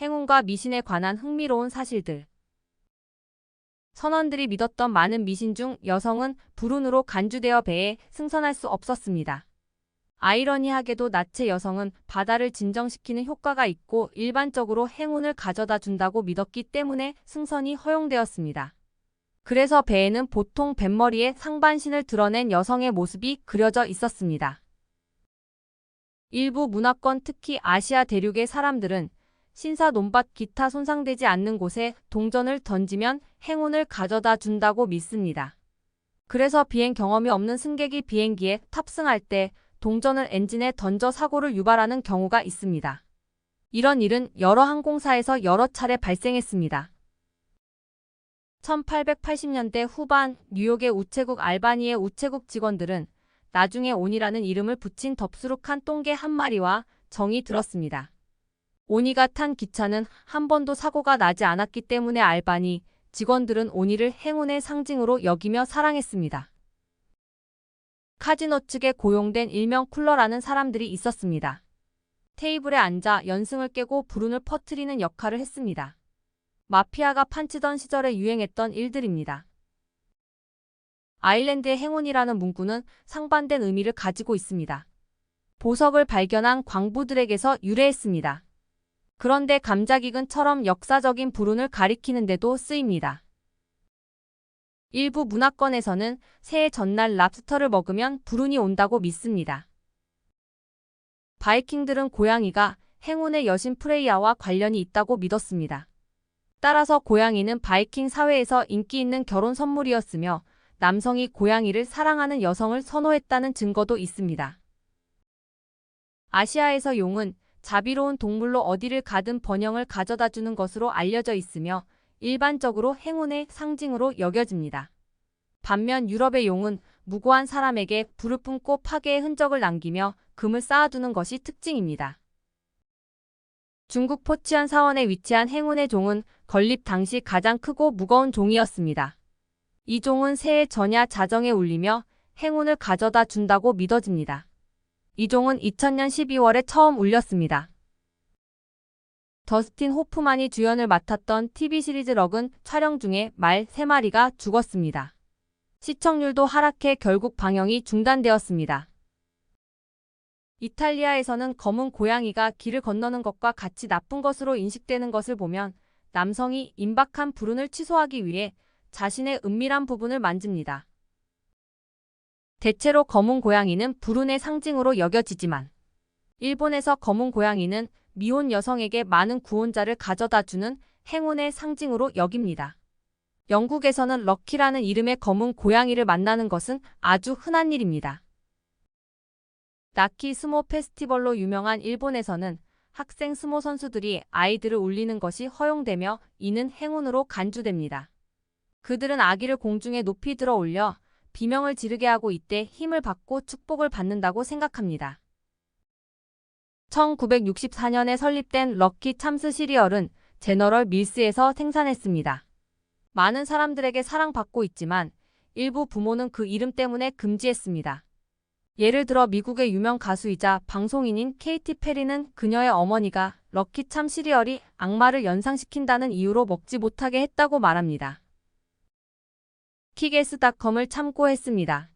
행운과 미신에 관한 흥미로운 사실들. 선원들이 믿었던 많은 미신 중 여성은 불운으로 간주되어 배에 승선할 수 없었습니다. 아이러니하게도 나체 여성은 바다를 진정시키는 효과가 있고 일반적으로 행운을 가져다 준다고 믿었기 때문에 승선이 허용되었습니다. 그래서 배에는 보통 뱃머리에 상반신을 드러낸 여성의 모습이 그려져 있었습니다. 일부 문화권 특히 아시아 대륙의 사람들은 신사 논밭 기타 손상되지 않는 곳에 동전을 던지면 행운을 가져다 준다고 믿습니다. 그래서 비행 경험이 없는 승객이 비행기에 탑승할 때 동전을 엔진에 던져 사고를 유발하는 경우가 있습니다. 이런 일은 여러 항공사에서 여러 차례 발생했습니다. 1880년대 후반 뉴욕의 우체국 알바니의 우체국 직원들은 나중에 온이라는 이름을 붙인 덥수룩한 똥개 한 마리와 정이 들었습니다. 오니가 탄 기차는 한 번도 사고가 나지 않았기 때문에 알바니 직원들은 오니를 행운의 상징으로 여기며 사랑했습니다. 카지노 측에 고용된 일명 쿨러라는 사람들이 있었습니다. 테이블에 앉아 연승을 깨고 불운을 퍼뜨리는 역할을 했습니다. 마피아가 판치던 시절에 유행했던 일들입니다. 아일랜드의 행운이라는 문구는 상반된 의미를 가지고 있습니다. 보석을 발견한 광부들에게서 유래했습니다. 그런데 감자기근처럼 역사적인 불운을 가리키는데도 쓰입니다. 일부 문화권에서는 새해 전날 랍스터를 먹으면 불운이 온다고 믿습니다. 바이킹들은 고양이가 행운의 여신 프레이아와 관련이 있다고 믿었습니다. 따라서 고양이는 바이킹 사회에서 인기 있는 결혼 선물이었으며 남성이 고양이를 사랑하는 여성을 선호했다는 증거도 있습니다. 아시아에서 용은 자비로운 동물로 어디를 가든 번영을 가져다 주는 것으로 알려져 있으며 일반적으로 행운의 상징으로 여겨집니다. 반면 유럽의 용은 무고한 사람에게 불을 뿜고 파괴의 흔적을 남기며 금을 쌓아두는 것이 특징입니다. 중국 포치안 사원에 위치한 행운의 종은 건립 당시 가장 크고 무거운 종이었습니다. 이 종은 새해 전야 자정에 울리며 행운을 가져다 준다고 믿어집니다. 이 종은 2000년 12월에 처음 울렸습니다. 더스틴 호프만이 주연을 맡았던 TV 시리즈 럭은 촬영 중에 말 3마리가 죽었습니다. 시청률도 하락해 결국 방영이 중단되었습니다. 이탈리아에서는 검은 고양이가 길을 건너는 것과 같이 나쁜 것으로 인식되는 것을 보면 남성이 임박한 불운을 취소하기 위해 자신의 은밀한 부분을 만집니다. 대체로 검은 고양이는 불운의 상징으로 여겨지지만 일본에서 검은 고양이는 미혼 여성에게 많은 구원자를 가져다 주는 행운의 상징으로 여깁니다. 영국에서는 럭키라는 이름의 검은 고양이를 만나는 것은 아주 흔한 일입니다. 나키 스모 페스티벌로 유명한 일본에서는 학생 스모 선수들이 아이들을 울리는 것이 허용되며 이는 행운으로 간주됩니다. 그들은 아기를 공중에 높이 들어 올려 비명을 지르게 하고 이때 힘을 받고 축복을 받는다고 생각합니다. 1964년에 설립된 럭키 참스 시리얼은 제너럴 밀스에서 생산했습니다. 많은 사람들에게 사랑받고 있지만 일부 부모는 그 이름 때문에 금지했습니다. 예를 들어 미국의 유명 가수이자 방송인인 케이티 페리는 그녀의 어머니가 럭키 참 시리얼이 악마를 연상시킨다는 이유로 먹지 못하게 했다고 말합니다. 키게스닷컴을 참고했습니다.